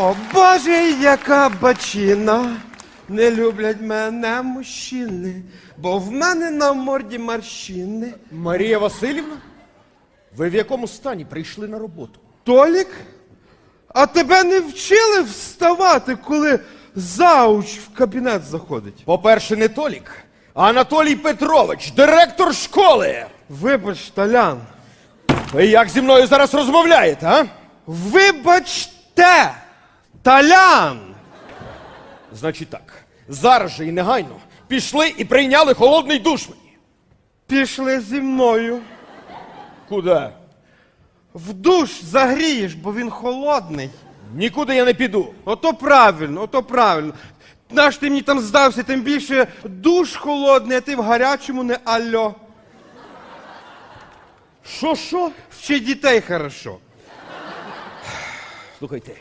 О Боже, яка бачина. Не люблять мене мужчини, бо в мене на морді морщини. Марія Васильівна? Ви в якому стані прийшли на роботу? Толік? А тебе не вчили вставати, коли зауч в кабінет заходить? По-перше, не Толік, а Анатолій Петрович, директор школи. Вибач, Талян. Ви як зі мною зараз розмовляєте, а? Вибачте! Талян! Значить так, зараз же і негайно пішли і прийняли холодний душ мені. Пішли зі мною. Куди? В душ загрієш, бо він холодний. Нікуди я не піду. Ото правильно, ото правильно. Наш ти мені там здався, тим більше душ холодний, а ти в гарячому не альо. Що, що? Вчи дітей хорошо. Слухайте,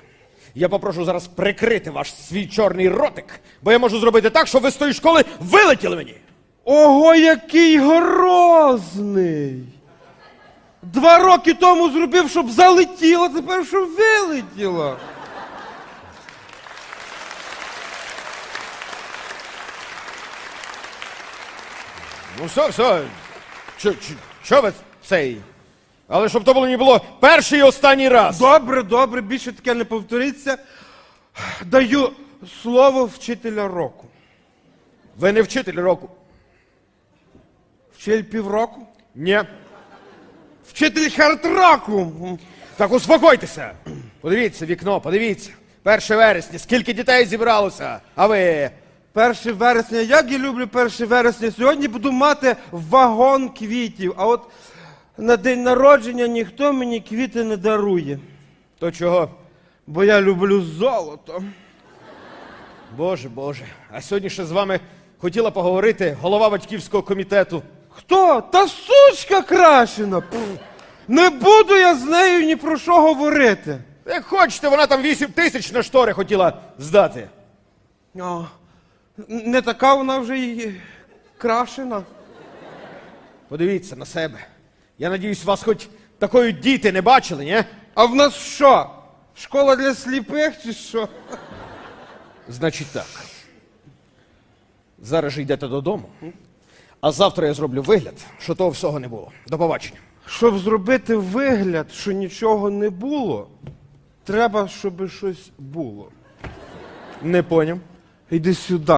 я попрошу зараз прикрити ваш свій чорний ротик, бо я можу зробити так, щоб ви з тої школи вилетіли мені. Ого, який грозний! Два роки тому зробив, щоб залетіло, тепер щоб вилетіло. Ну все, все. Що, що, що ви цей? Але щоб то було не було перший і останній раз. Добре, добре, більше таке не повториться. Даю слово вчителя року. Ви не вчитель року. Вчитель півроку? Ні. Вчитель хард-року. Так успокойтеся. Подивіться вікно, подивіться. 1 вересня, скільки дітей зібралося, а ви. 1 вересня, як я люблю 1 вересня. Сьогодні буду мати вагон квітів, а от на день народження ніхто мені квіти не дарує, То чого? бо я люблю золото. Боже, Боже. А сьогодні ще з вами хотіла поговорити голова батьківського комітету. Хто? Та сучка крашена. Пф. Не буду я з нею ні про що говорити. Як хочете, вона там 8 тисяч на штори хотіла здати. О, не така вона вже й крашена. Подивіться на себе. Я надіюсь, вас хоч такої діти не бачили, ні? А в нас що? Школа для сліпих чи що? Значить так. Зараз же йдете додому, а завтра я зроблю вигляд, що того всього не було. До побачення. Щоб зробити вигляд, що нічого не було, треба, щоб щось було. Не поняв. Іди сюди.